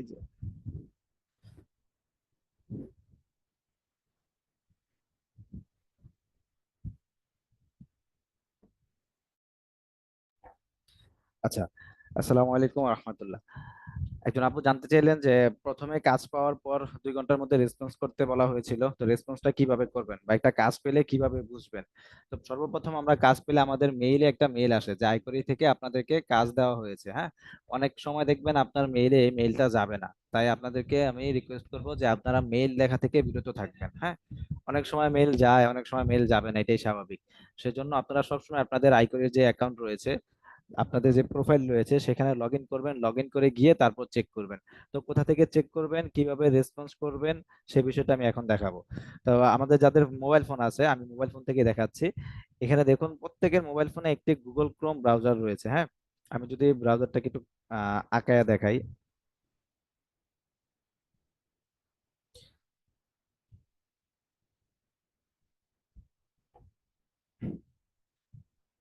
এই যে। আচ্ছা আসসালামু আলাইকুম রহমতুল্লাহ। একজন আপু জানতে চাইলেন যে প্রথমে কাজ পাওয়ার পর দুই ঘণ্টার মধ্যে রেসপন্স করতে বলা হয়েছিল। তো রেসপন্সটা কীভাবে করবেন বা একটা কাজ পেলে কীভাবে বুঝবেন? তো সর্বপ্রথম আমরা কাজ পেলে আমাদের মেইলে একটা মেইল আসে, যে আইকরি থেকে আপনাদেরকে কাজ দেওয়া হয়েছে হ্যাঁ? অনেক সময় দেখবেন আপনার মেইলে এই মেইলটা যাবে না। তাই আপনাদেরকে আমি রিকোয়েস্ট করব যে আপনারা মেইল লেখা থেকে বিরত থাকবেন হ্যাঁ? অনেক সময় মেইল যায়, অনেক সময় মেইল যাবে না, এটাই স্বাভাবিক। সেজন্য আপনারা সবসময় আপনাদের আইকরির যে অ্যাকাউন্ট রয়েছে আপনাদের যে প্রোফাইল রয়েছে, সেখানে লগ করবেন লগ করে গিয়ে তারপর চেক করবেন। তো কোথা থেকে চেক করবেন, কীভাবে রেসপন্স করবেন, সে বিষয়টা আমি এখন দেখাবো। তো আমাদের যাদের মোবাইল ফোন আছে, আমি মোবাইল ফোন থেকে দেখাচ্ছি। এখানে দেখুন, প্রত্যেকের মোবাইল ফোনে একটি গুগল ক্রোম ব্রাউজার রয়েছে হ্যাঁ? আমি যদি ব্রাউজারটাকে একটু আঁকায়া দেখাই।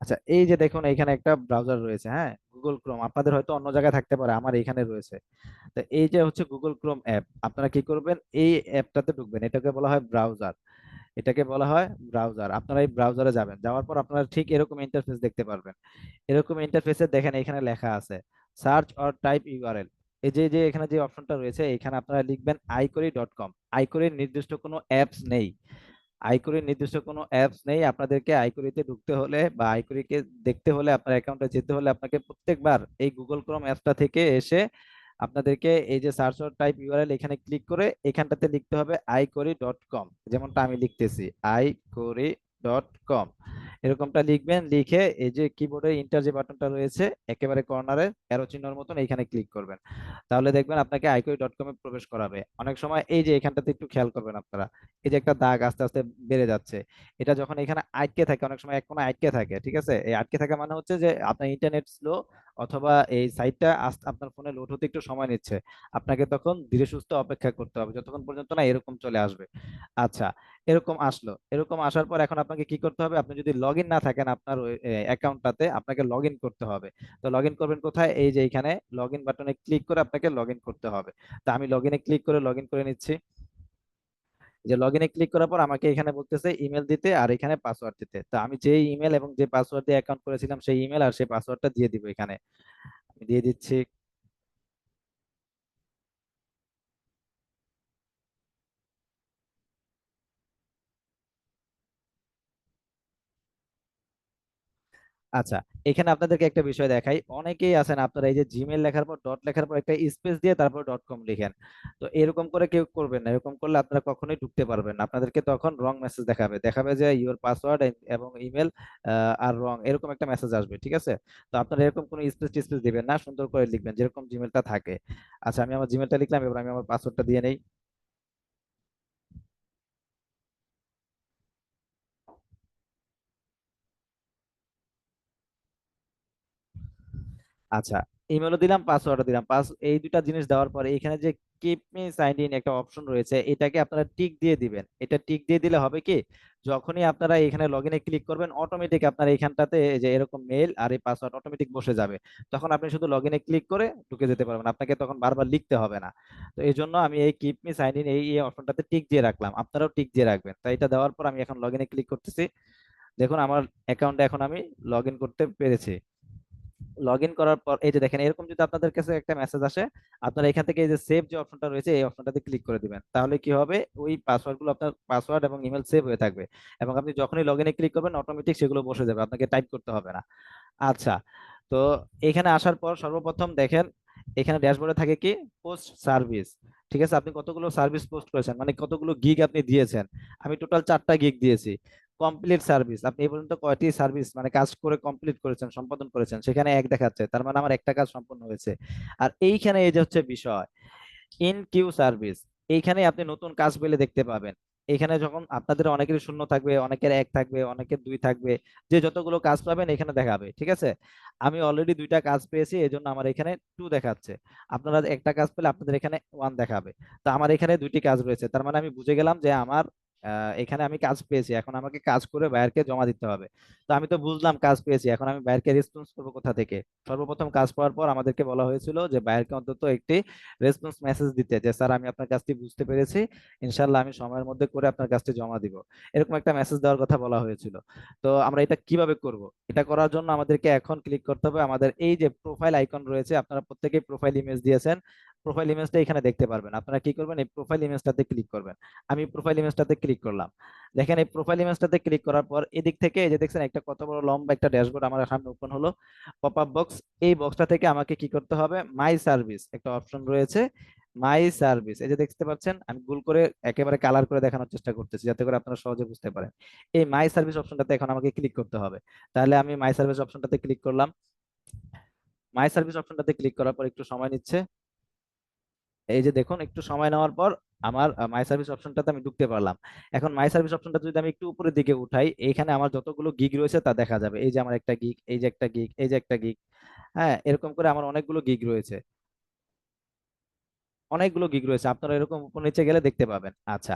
আচ্ছা এই যে দেখুন এখানে একটা ব্রাউজার রয়েছে হ্যাঁ? গুগল ক্রোম আপনাদের হয়তো অন্য জায়গায় থাকতে পারে, আমার এখানে রয়েছে। তো এই যে হচ্ছে গুগল ক্রোম অ্যাপ আপনারা কি করবেন? এই অ্যাপটাতে ঢুকবেন, এটাকে বলা হয় ব্রাউজার এটাকে বলা হয় ব্রাউজার আপনারা এই ব্রাউজারে যাবেন, যাওয়ার পর আপনারা ঠিক এরকম ইন্টারফেস দেখতে পারবেন। এরকম ইন্টারফেসে দেখেন এখানে লেখা আছে সার্চ অর টাইপ ইউআরএল এই যে যে এখানে যে অপশনটা রয়েছে এখানে আপনারা লিখবেন আইকরি ডট কম। আইকরির নির্দিষ্ট কোনো অ্যাপস নেই। আইকরির নির্দিষ্ট কোনো অ্যাপস নেই। আপনাদেরকে আইকুরিতে ঢুকতে হলে বা আইকুরিকে দেখতে হলে, আপনার অ্যাকাউন্টে যেতে হলে আপনাকে প্রত্যেকবার এই গুগল ক্রোম অ্যাপসটা থেকে এসে আপনাদেরকে এই যে সার্চ টাইপ ইউআরএল এখানে ক্লিক করে এখানটাতে লিখতে হবে আইকরি ডট কম যেমনটা আমি লিখতেছি। আইকরি ডট কম এরকমটা লিখবেন, লিখে এই যে কিবোর্ডের ইন্টার যে বাটনটা রয়েছে, একেবারে কর্নারে অ্যারো চিহ্নর মতন এইখানে ক্লিক করবেন। তাহলে দেখবেন আপনাকে আইকোই ডট কমে প্রবেশ করাবে। অনেক সময় এই যে এখানটাতে একটু খেয়াল করবেন আপনারা, এই যে একটা দাগ আস্তে আস্তে বেড়ে যাচ্ছে, এটা যখন এখানে আটকে থাকে, অনেক সময় এক কোনো আটকে থাকে, ঠিক আছে? এই আটকে থাকা মানে হচ্ছে যে আপনার ইন্টারনেট স্লো অথবা এই সাইটটা আপনার ফোনে লোড হতে একটু সময় নিচ্ছে, আপনাকে তখন ধীরে সুস্থ অপেক্ষা করতে হবে, যতক্ষণ পর্যন্ত না এরকম চলে আসবে। আচ্ছা এরকম আসলো। এরকম আসার পর এখন আপনাকে কি করতে হবে? আপনি যদি লগ না থাকেন আপনার অ্যাকাউন্টটাতে আপনাকে লগ করতে হবে। তো লগ করবেন কোথায়? এই যে এখানে লগ বাটনে ক্লিক করে আপনাকে লগ করতে হবে। তো আমি লগ ক্লিক করে লগ করে নিচ্ছি। যে লগ ইনে ক্লিক করার পর আমাকে এখানে বলতেছে ইমেল দিতে আর এখানে পাসওয়ার্ড দিতে। তো আমি যে ইমেল এবং যে পাসওয়ার্ড দিয়ে অ্যাকাউন্ট করেছিলাম সেই ইমেল আর সেই পাসওয়ার্ডটা দিয়ে দিব এখানে। আমি দিয়ে দিচ্ছি আচ্ছা এখানে আপনাদেরকে একটা বিষয় দেখাই। অনেকেই আছেন আপনারা এই যে জিমেল লেখার পর ডট লেখার পর একটা স্পেস দিয়ে তারপর ডট কম লিখেন। তো এরকম করে কেউ করবেন না। এরকম করলে আপনারা কখনোই ঢুকতে পারবেন না। আপনাদেরকে তখন রং মেসেজ দেখাবে। দেখাবে যে ইউর পাসওয়ার্ড এবং ইমেল আর রং এরকম একটা মেসেজ আসবে, ঠিক আছে? তো আপনারা এরকম কোনো স্পেস টিস্পেস দিবেন না। সুন্দর করে লিখবেন, যেরকম জিমেলটা থাকে। আচ্ছা আমি আমার জিমেলটা লিখলাম, এবার আমি আমার পাসওয়ার্ডটা দিয়ে নেই। আচ্ছা ইমেলও দিলাম পাসওয়ার্ডও দিলাম। পাস এই দুটা জিনিস দেওয়ার পরে এখানে যে কিপ মি সাইন ইন একটা অপশন রয়েছে, এটাকে আপনারা টিক দিয়ে দিবেন। এটা টিক দিয়ে দিলে হবে কি, যখনই আপনারা এখানে লগ ইনে ক্লিক করবেন অটোমেটিক আপনার এখানটাতে যে এরকম মেল আর এই পাসওয়ার্ড অটোমেটিক বসে যাবে। তখন আপনি শুধু লগ ইনে ক্লিক করে ঢুকে যেতে পারবেন, আপনাকে তখন বারবার লিখতে হবে না। তো এই জন্য আমি এই কিপ মি সাইন ইন এই অপশনটাতে টিক দিয়ে রাখলাম, আপনারাও টিক দিয়ে রাখবেন। তাই এটা দেওয়ার পর আমি এখন লগ ইনে ক্লিক করতেছি। দেখুন, আমার অ্যাকাউন্টে এখন আমি লগ করতে পেরেছি। লগ ইন করার পর, এই যে দেখেন, এরকম যদি আপনাদের কাছে একটা মেসেজ আসে, আপনারা এখান থেকে এই যে সেভ যে অপশনটা রয়েছে, এই অপশনটাতে ক্লিক করে দিবেন। তাহলে কি হবে? ওই পাসওয়ার্ডগুলো আপনার পাসওয়ার্ড এবং ইমেল সেভ হয়ে থাকবে। এবং আপনি যখনই লগ ইনে ক্লিক করবেন অটোমেটিক সেগুলো বসে যাবে, আপনাকে টাইপ করতে হবে না। আচ্ছা তো এখানে আসার পর সর্বপ্রথম দেখেন, এখানে ড্যাশবোর্ডে থাকে কি? পোস্ট সার্ভিস ঠিক আছে? আপনি কতগুলো সার্ভিস পোস্ট করেছেন? মানে কতগুলো গিগ আপনি দিয়েছেন? আমি টোটাল চারটা গিগ দিয়েছি। কমপ্লিট সার্ভিস আপনি এই পর্যন্ত কয়টি সার্ভিস মানে কাজ করে কমপ্লিট করেছেন, সম্পাদন করেছেন, সেখানে এক দেখাচ্ছে, তার মানে আমার একটা কাজ সম্পন্ন হয়েছে। আর এইখানে এই যে হচ্ছে বিষয় ইন কিউ সার্ভিস এইখানে আপনি নতুন কাজ পেলে দেখতে পাবেন। এখানে যখন আপনাদের অনেকের শূন্য থাকবে, অনেকের এক থাকবে, অনেকের দুই থাকবে, যে যতগুলো কাজ পাবেন এখানে দেখাবে, ঠিক আছে? আমি অলরেডি দুইটা কাজ পেয়েছি এই জন্য আমার এখানে টু দেখাচ্ছে। আপনারা একটা কাজ পেলে আপনাদের এখানে ওয়ান দেখাবে। তো আমার এখানে দুইটি কাজ রয়েছে, তার মানে আমি বুঝে গেলাম যে আমার এখানে আমি কাজ পেয়েছি। এখন আমাকে কাজ করে বায়ারকে জমা দিতে হবে। তো আমি তো বুঝলাম কাজ পেয়েছি। এখন আমি বায়ারকে রেসপন্স করব কোথা থেকে? সর্বপ্রথম কাজ পাওয়ার পর আমাদেরকে বলা হয়েছিল যে, বায়ারকে অন্তত একটি রেসপন্স মেসেজ দিতে যে, স্যার, আমি আপনার কাজটি বুঝতে পেরেছি। ইনশাল্লাহ আমি সময়ের মধ্যে করে আপনার কাজটি জমা দিব। এরকম একটা মেসেজ দেওয়ার কথা বলা হয়েছিল। তো আমরা এটা কীভাবে করব? এটা করার জন্য আমাদেরকে এখন ক্লিক করতে হবে। আমাদের এই যে প্রোফাইল আইকন রয়েছে, আপনারা প্রত্যেকেই প্রোফাইল ইমেজ দিয়েছেন। প্রোফাইল ইমেজটা এখানে দেখতে পারবেন। আপনারা কি করবেন? এই প্রোফাইল ইমেজটাতে ক্লিক করবেন। আমি প্রোফাইল ইমেজটাতে ক্লিক করলাম। দেখেন, এই প্রোফাইল ইমেজটাতে ক্লিক করার পর এদিক থেকে এই যে দেখছেন, একটা কত বড় লম্বা একটা ড্যাশবোর্ড আমার সামনে ওপেন হলো। পপ আপ বক্স এই বক্সটা থেকে আমাকে কি করতে হবে? মাই সার্ভিস একটা অপশন রয়েছে মাই সার্ভিস এই যে দেখতে পাচ্ছেন, আমি ভুল করে একেবারে কালার করে দেখানোর চেষ্টা করতেছি, যাতে করে আপনারা সহজে বুঝতে পারেন। এই মাই সার্ভিস অপশনটাতে এখন আমাকে ক্লিক করতে হবে। তাহলে আমি মাই সার্ভিস অপশনটাতে ক্লিক করলাম। মাই সার্ভিস অপশনটাতে ক্লিক করার পর একটু সময় নিচ্ছে। এই যে দেখুন, একটু সময় নেওয়ার পর আমার মাই সার্ভিস অপশনটাতে আমি ঢুকতে পারলাম। এখন মাই সার্ভিস অপশনটা যদি আমি একটু উপরের দিকে উঠাই এখানে আমার যতগুলো গিগ রয়েছে তা দেখা যাবে। এই যে আমার একটা গিগ এই যে একটা গিগ এই যে একটা গিগ হ্যাঁ এরকম করে আমার অনেকগুলো গিগ রয়েছে। অনেকগুলো গিগ রয়েছে। আপনারা এরকম উপর নিচে গেলে দেখতে পাবেন। আচ্ছা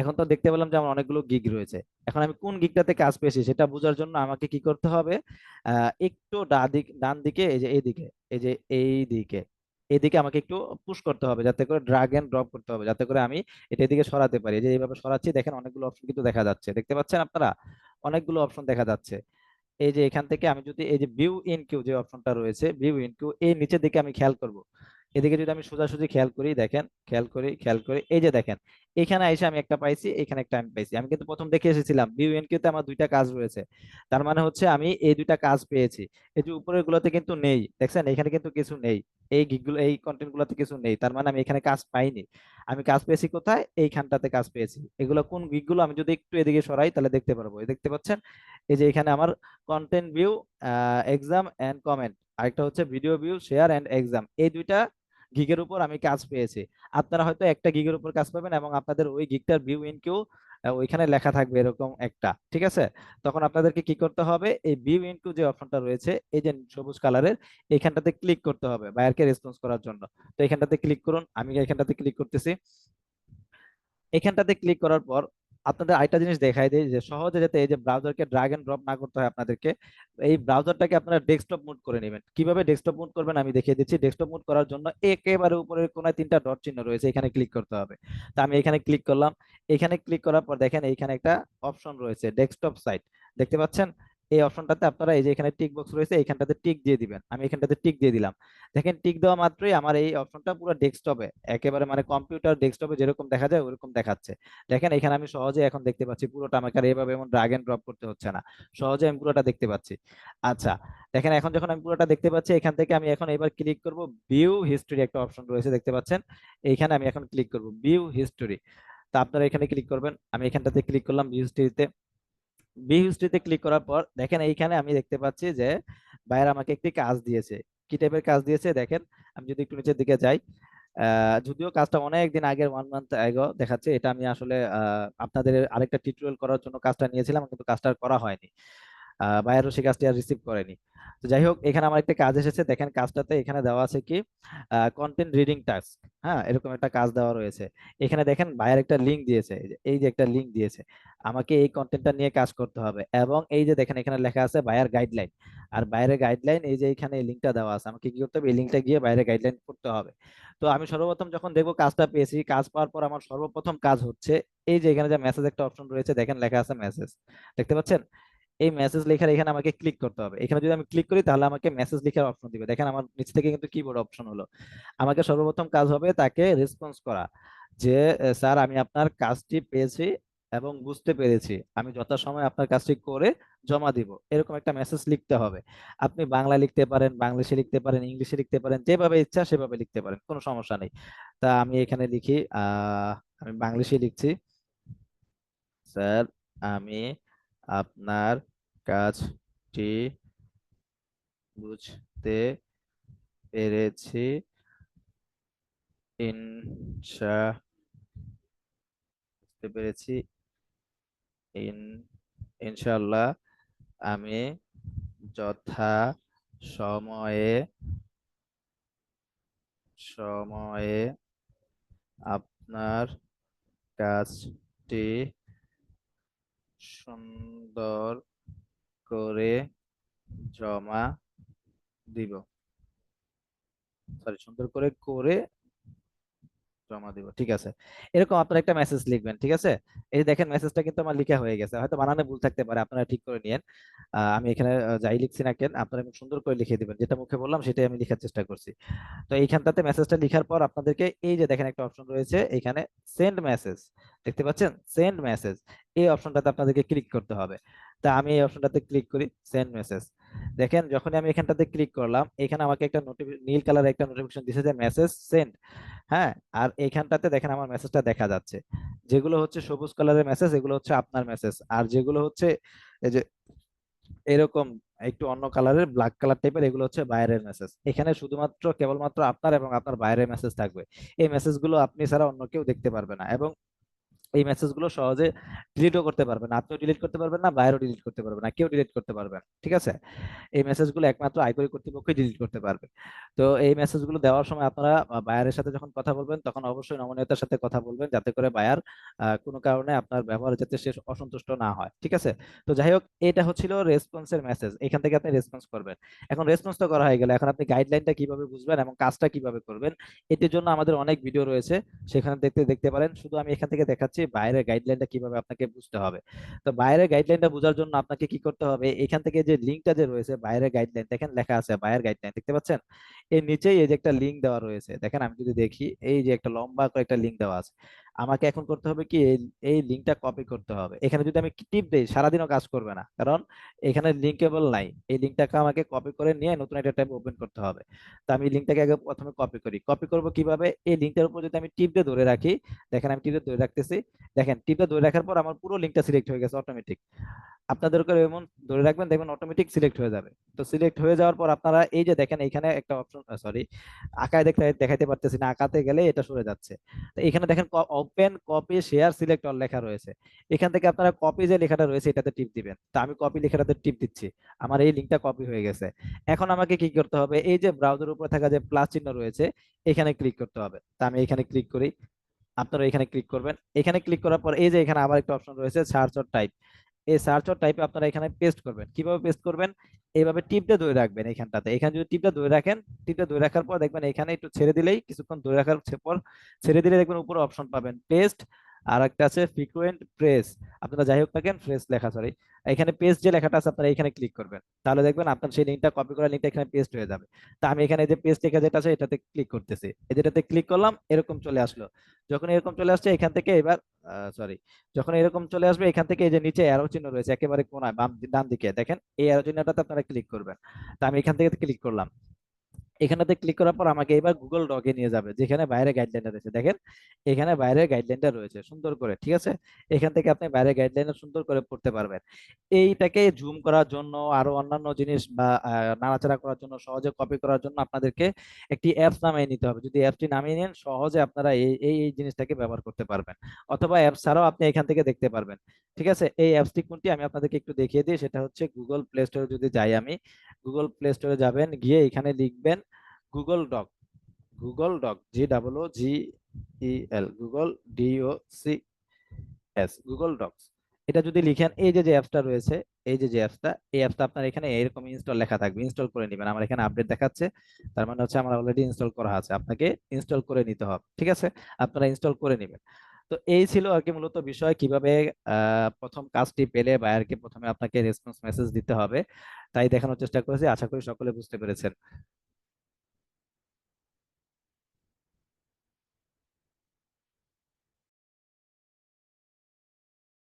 এখন তো দেখতে পেলাম যে আমার অনেকগুলো গিগ রয়েছে। এখন আমি কোন গিগটাতে কাজ পেয়েছি সেটা বোঝার জন্য আমাকে কি করতে হবে? একটু ডা দিক ডান দিকে, এই যে এইদিকে, এই যে এই দিকে এইদিকে আমাকে একটু পুশ করতে হবে, যাতে করে ড্রাগ এন্ড ড্রপ করতে হবে, যাতে করে আমি এটা এদিকে সরাতে পারি। যে এইভাবে সরাচ্ছি, দেখেন অনেকগুলো অপশন কিন্তু দেখা যাচ্ছে। দেখতে পাচ্ছেন আপনারা? অনেকগুলো অপশন দেখা যাচ্ছে। এই যে এখান থেকে আমি যদি এই যে ভিউ ইন কিউ যে অপশনটা রয়েছে ভিউ ইন কিউ এই নিচের দিকে আমি খেয়াল করব। এদিকে যদি আমি সোজাসুজি খেয়াল করি, দেখেন, খেয়াল করি খেয়াল করি, এই যে দেখেন, এখানে এসে আমি একটা পাইছি, এখানে একটা আমি পাইছি। আমি কিন্তু প্রথম দেখে এসেছিলাম ভিউ ইন কিউতে আমার দুইটা কাজ রয়েছে। তার মানে হচ্ছে আমি এই দুইটা কাজ পেয়েছি। এই যে উপরের গুলোতে কিন্তু নেই, দেখছেন? এখানে কিন্তু কিছু নেই। এই গিকগুলো এই কন্টেন্ট গুলোতে কিছু নেই। তার মানে আমি এখানে কাজ পাইনি। আমি কাজ পেয়েছি কোথায়? এইখানটাতে কাজ পেয়েছি। এগুলো কোন গিকগুলো আমি যদি একটু এদিকে সরাই, তাহলে দেখতে পারব। দেখতে পাচ্ছেন? এই যে এখানে আমার content view exam and comment আরেকটা হচ্ছে video view share and exam এই দুইটা গিগের উপর আমি কাজ পেয়েছি। আপনারা হয়তো একটা গিগের উপর কাজ পাবেন এবং আপনাদের ওই গিগটার ভিউ ইন কেউ ওইখানে লেখা থাকবে এরকম একটা, ঠিক আছে? তখন আপনাদেরকে কি করতে হবে? এই ভিউ ইনটু যে অপশনটা রয়েছে, এই যে সবুজ কালারের এইখানটাতে ক্লিক করতে হবে বায়ারকে রেসপন্স করার জন্য। তো এখানটাতে ক্লিক করুন, আমি এখানটাতে ক্লিক করতেছি। এখানটাতে ক্লিক করার পর আপনাদের আরেকটা জিনিস দেখাই দিই, যে সহজে যাতে এই যে ব্রাউজারকে ড্রাগ এন্ড ড্রপ না করতে হয় আপনাদেরকে, এই ব্রাউজারটাকে আপনারা ডেস্কটপ মুড করে নেবেন। কীভাবে ডেস্কটপ মুড করবেন আমি দেখিয়ে দিচ্ছি। ডেস্কটপ মুড করার জন্য একেবারে উপরের কোনায় তিনটা ডট চিহ্ন রয়েছে, এখানে ক্লিক করতে হবে। তো আমি এখানে ক্লিক করলাম। এখানে ক্লিক করার পর দেখেন এখানে একটা অপশন রয়েছে ডেস্কটপ সাইট দেখতে পাচ্ছেন? এই অপশনটাতে আপনারা এই যে এখানে টিক বক্স রয়েছে, এইখানটাতে টিক দিয়ে দিবেন। আমি এখানটাতে টিক দিয়ে দিলাম। দেখেন টিক দেওয়া মাত্রই আমার এই অপশনটা পুরো ডেস্কটপে একেবারে মানে কম্পিউটার ডেস্কটপে যেরকম দেখা যায়, ওরকম দেখাচ্ছে। দেখেন, এখানে আমি সহজে এখন দেখতে পাচ্ছি পুরোটা আমাকে আর এভাবে এমন ড্রাগ এন্ড ড্রপ করতে হচ্ছে না। সহজে আমি পুরোটা দেখতে পাচ্ছি। আচ্ছা দেখেন, এখন যখন আমি পুরোটা দেখতে পাচ্ছি, এখান থেকে আমি এখন এবার ক্লিক করব ভিউ হিস্টোরি একটা অপশন রয়েছে, দেখতে পাচ্ছেন? এইখানে আমি এখন ক্লিক করব ভিউ হিস্টোরি তা আপনারা এখানে ক্লিক করবেন। আমি এখানটাতে ক্লিক করলাম ভিউ হিস্টোরিতে ভিউ হিস্ট্রিতে ক্লিক করার পর, দেখেন এইখানে আমি দেখতে পাচ্ছি যে ভাইয়ের আমাকে একটি কাজ দিয়েছে। কি টাইপের কাজ দিয়েছে? দেখেন, আমি যদি একটু নিচের দিকে যাই যদিও কাজটা অনেক দিন আগের ওয়ান মান্থ আগে দেখাচ্ছে, এটা আমি আসলে আপনাদের আরেকটা টিউটোরিয়াল করার জন্য কাজটা নিয়েছিলাম, কিন্তু কাজটা করা হয়নি। ভাইয়ারও সেই কাজটি আর রিসিভ করেনি। তো যাই হোক, এখানে আমার একটা কাজ এসেছে। দেখেন কাজটাতে এখানে দেওয়া আছে কি? কন্টেন্ট রিডিং টাস্ক হ্যাঁ? এরকম একটা কাজ দেওয়া রয়েছে। এখানে দেখেন ভাইয়ার একটা লিঙ্ক দিয়েছে, এই যে একটা লিঙ্ক দিয়েছে। আমাকে এই কন্টেন্টটা নিয়ে কাজ করতে হবে। এবং এই যে দেখেন এখানে লেখা আছে বায়ার গাইডলাইন আর বাইরের গাইডলাইন এই যে এখানে এই লিঙ্কটা দেওয়া আছে। আমাকে কি করতে হবে? এই লিঙ্কটা গিয়ে বাইরে গাইডলাইন করতে হবে। তো আমি সর্বপ্রথম যখন দেখব কাজটা পেয়েছি, কাজ পাওয়ার পর আমার সর্বপ্রথম কাজ হচ্ছে, এই যে এখানে যে মেসেজ একটা অপশন রয়েছে, দেখেন লেখা আছে মেসেজ দেখতে পাচ্ছেন? এই মেসেজ লেখার এখানে আমাকে ক্লিক করতে হবে। এখানে যদি আমি ক্লিক করি, তাহলে আমাকে মেসেজ লেখার অপশন দিবে। দেখেন আমার নিচ থেকে কিন্তু কিবোর্ড অপশন হলো। আমাকে সর্বপ্রথম কাজ হবে তাকে রেসপন্স করা যে স্যার, আমি আপনার কাজটি পেয়েছি এবং বুঝতে পেরেছি। আমি যথাসময়ে আপনার কাজটি করে জমা দিব। এরকম একটা মেসেজ লিখতে হবে। আপনি বাংলা লিখতে পারেন, বাংলাদেশে লিখতে পারেন, ইংলিশে লিখতে পারেন, যেভাবে ইচ্ছা সেভাবে লিখতে পারেন, কোনো সমস্যা নেই। তা আমি এখানে লিখি আমি বাংলাদেশে লিখছি। স্যার, আমি আপনার কাজটি বুঝতে পেরেছি। ইনশা বুঝতে পেরেছি। ইন ইনশাল্লাহ আমি যথা সময়ে সময়ে আপনার কাজটি সুন্দর করে জমা দিব। সরি সুন্দর করে করে জমা দিব, ঠিক আছে? এরকম আপনারা একটা মেসেজ লিখবেন, ঠিক আছে? এই দেখেন মেসেজটা কিন্তু আমার লেখা হয়ে গেছে, হয়তো বানানে ভুল থাকতে পারে, আপনারা ঠিক করে নিয়েন। আমি এখানে যাই লিখছি না কেন, আপনারা একটু সুন্দর করে লিখে দিবেন, যেটা মুখে বললাম সেটাই আমি লেখার চেষ্টা করছি। তো এইখানটাতে মেসেজটা লেখার পর আপনাদেরকে এই যে দেখেন একটা অপশন রয়েছে, এখানে সেন্ড মেসেজ দেখতে পাচ্ছেন? সেন্ড মেসেজ এই অপশনটাতে আপনাদেরকে ক্লিক করতে হবে। তা আমি এই অপশনটাতে ক্লিক করি সেন্ড মেসেজ দেখেন, যখনই আমি এখানটাতে ক্লিক করলাম, এখানে আমাকে একটা নীল কালার একটা নোটিফিকেশন দিছে যে মেসেজ সেন্ড হ্যাঁ আর এইখানটাতে দেখেন আমার মেসেজটা দেখা যাচ্ছে। যেগুলো হচ্ছে সবুজ কালারের মেসেজ এগুলো হচ্ছে আপনার মেসেজ আর যেগুলো হচ্ছে এই যে এরকম একটু অন্য কালারের ব্ল্যাক কালার টাইপের এগুলো হচ্ছে বাইরের মেসেজ এখানে শুধুমাত্র, কেবলমাত্র আপনার এবং আপনার বাইরের মেসেজ থাকবে। এই মেসেজগুলো আপনি ছাড়া অন্য কেউ দেখতে পারবে না। এবং এই মেসেজগুলো সহজে ডিলিটও করতে পারবেন আপনিও ডিলিট করতে পারবেন না, বাইরেও ডিলিট করতে পারবেন না, কেউ ডিলিট করতে পারবে না, ঠিক আছে? এই মেসেজগুলো একমাত্র আয়করি কর্তৃপক্ষই ডিলিট করতে পারবে। তো এই মেসেজগুলো দেওয়ার সময় আপনারা বায়ারের সাথে যখন কথা বলবেন, তখন অবশ্যই নমনীয়তার সাথে কথা বলবেন, যাতে করে বায়ার কোনো কারণে আপনার ব্যবহার যাতে সে অসন্তুষ্ট না হয়, ঠিক আছে? তো যাই হোক, এটা হচ্ছিল রেসপন্সের মেসেজ এখান থেকে আপনি রেসপন্স করবেন। এখন রেসপন্স তো করা হয়ে গেল, এখন আপনি গাইডলাইনটা কীভাবে বুঝবেন এবং কাজটা কীভাবে করবেন, এটির জন্য আমাদের অনেক ভিডিও রয়েছে, সেখানে দেখতে দেখতে পারেন, শুধু আমি এখান থেকে দেখাচ্ছি বাইরের গাইডলাইনটা কীভাবে আপনাকে বুঝতে হবে। তো বাইরের গাইডলাইনটা বোঝার জন্য আপনাকে কি করতে হবে? এখান থেকে যে লিঙ্কটা যে রয়েছে, বাইরের গাইডলাইন দেখেন লেখা আছে বাইরের গাইডলাইন দেখতে পাচ্ছেন? এর নিচেই এই যে একটা লিঙ্ক দেওয়া রয়েছে, দেখেন আমি যদি দেখি, এই যে একটা লম্বা করে একটা লিঙ্ক দেওয়া আছে, আমাকে এখন করতে হবে কি, এই লিঙ্কটা কপি করতে হবে। এখানে যদি আমি টিপ দেই, সারাদিনও কাজ করবে না, কারণ এখানে লিঙ্কেবল নাই। এই লিঙ্কটাকে আমাকে কপি করে নিয়ে নতুন একটা ট্যাব ওপেন করতে হবে। তো আমি লিঙ্কটাকে আগে প্রথমে কপি করি। কপি করব কীভাবে? এই লিঙ্কটার উপর যদি আমি টিপ দিয়ে ধরে রাখি, দেখেন আমি টিপ ধরে রাখতেছি। দেখেন টিপটা ধরে রাখার পর আমার পুরো লিঙ্কটা সিলেক্ট হয়ে গেছে অটোমেটিক আপনাদের করে এমন ধরে রাখবেন, দেখবেন অটোমেটিক সিলেক্ট হয়ে যাবে। তো সিলেক্ট হয়ে যাওয়ার পর আপনারা এই যে দেখেন এখানে একটা অপশন সরি আঁকায় দেখতে, দেখাইতে পারতেছি না, আঁকাতে গেলে এটা সরে যাচ্ছে। তো এখানে দেখেন open copy share select all লেখা রয়েছে। এখান থেকে আপনারা কপি যে লেখাটা রয়েছে, এটাতে টিপ দিবেন। তো আমি কপি লেখাটাতে টিপ দিচ্ছি। আমার এই লিঙ্কটা কপি হয়ে গেছে। এখন আমাকে কি করতে হবে? এই যে ব্রাউজার উপরে থাকা যে প্লাস চিহ্ন রয়েছে, এখানে ক্লিক করতে হবে। তা আমি এখানে ক্লিক করি। আপনারা এখানে ক্লিক করবেন। এখানে ক্লিক করার পর এই যে এখানে আবার একটা অপশন রয়েছে সার্চ অর টাইপ এই সার্চ অর টাইপে আপনারা এখানে পেস্ট করবেন। কীভাবে পেস্ট করবেন? এইভাবে টিপটা ধরে রাখবেন এখানটাতে। এখানে যদি টিপটা ধরে রাখেন টিপটা ধরে রাখার পর দেখবেন এখানে একটু ছেড়ে দিলেই কিছুক্ষণ ধরে রাখার পর ছেড়ে দিলে দেখবেন উপরে অপশন পাবেন। পেস্ট আর একটা আছে ফ্রিকুয়েন্ট প্রেস আপনারা যাই হোক থাকেন ফ্রেস লেখা সরি এখানে পেস্ট যে লেখাটা আছে, আপনারা এখানে ক্লিক করবেন। তাহলে দেখবেন আপনার সেই লিঙ্কটা কপি করা লিঙ্কটা এখানে পেস্ট হয়ে যাবে। তা আমি এখানে যে পেস্ট লেখা যেটা আছে, এটাতে ক্লিক করতেছি। এই যেটাতে ক্লিক করলাম, এরকম চলে আসলো। যখন এরকম চলে আসছে, এখান থেকে এবার সরি যখন এরকম চলে আসবে, এখান থেকে এই যে নিচে অ্যারো চিহ্ন রয়েছে, একেবারে কোনায়, বাম, ডান দিকে, দেখেন? এই অ্যারো চিহ্নটাতে আপনারা ক্লিক করবেন। তা আমি এখান থেকে ক্লিক করলাম। এখানেতে ক্লিক করার পর আমাকে এবার গুগল ডকে নিয়ে যাবে, যেখানে বাইরে গাইডলাইনটা রয়েছে। দেখেন, এখানে বাইরের গাইডলাইনটা রয়েছে, সুন্দর করে, ঠিক আছে? এখান থেকে আপনি বাইরের গাইডলাইনটা সুন্দর করে পড়তে পারবেন। এইটাকে জুম করার জন্য, আরও অন্যান্য জিনিস বা নাড়াচাড়া করার জন্য, সহজে কপি করার জন্য আপনাদেরকে একটি অ্যাপস নামিয়ে নিতে হবে। যদি অ্যাপটি নামিয়ে নেন, সহজে আপনারা এই এই জিনিসটাকে ব্যবহার করতে পারবেন। অথবা অ্যাপস ছাড়াও আপনি এখান থেকে দেখতে পারবেন। ঠিক আছে? এই অ্যাপসটি কোনটি? আমি আপনাদেরকে একটু দেখিয়ে দিই। সেটা হচ্ছে গুগল প্লে স্টোরে যদি যাই আমি গুগল প্লে স্টোরে যাবেন, গিয়ে এখানে লিখবেন Google doc Google doc G double O G E L Google D O C S Google docs এটা যদি লিখেন, এই যে যে অ্যাপসটা রয়েছে, এই যে যে অ্যাপসটা, এই অ্যাপসটা আপনার এখানে এরকম ইনস্টল লেখা থাকবে ইনস্টল করে নেবেন। আমার এখানে আপডেট দেখাচ্ছে, তার মানে হচ্ছে আমার অলরেডি ইনস্টল করা আছে। আপনাকে ইনস্টল করে নিতে হবে, ঠিক আছে? আপনারা ইনস্টল করে নেবেন। তো এই ছিল আর কি মূলত বিষয়, কীভাবে প্রথম কাজটি পেলে বায়ারকে প্রথমে আপনাকে রেসপন্স মেসেজ দিতে হবে। তাই দেখানোর চেষ্টা করেছি, আশা করি সকলে বুঝতে পেরেছেন।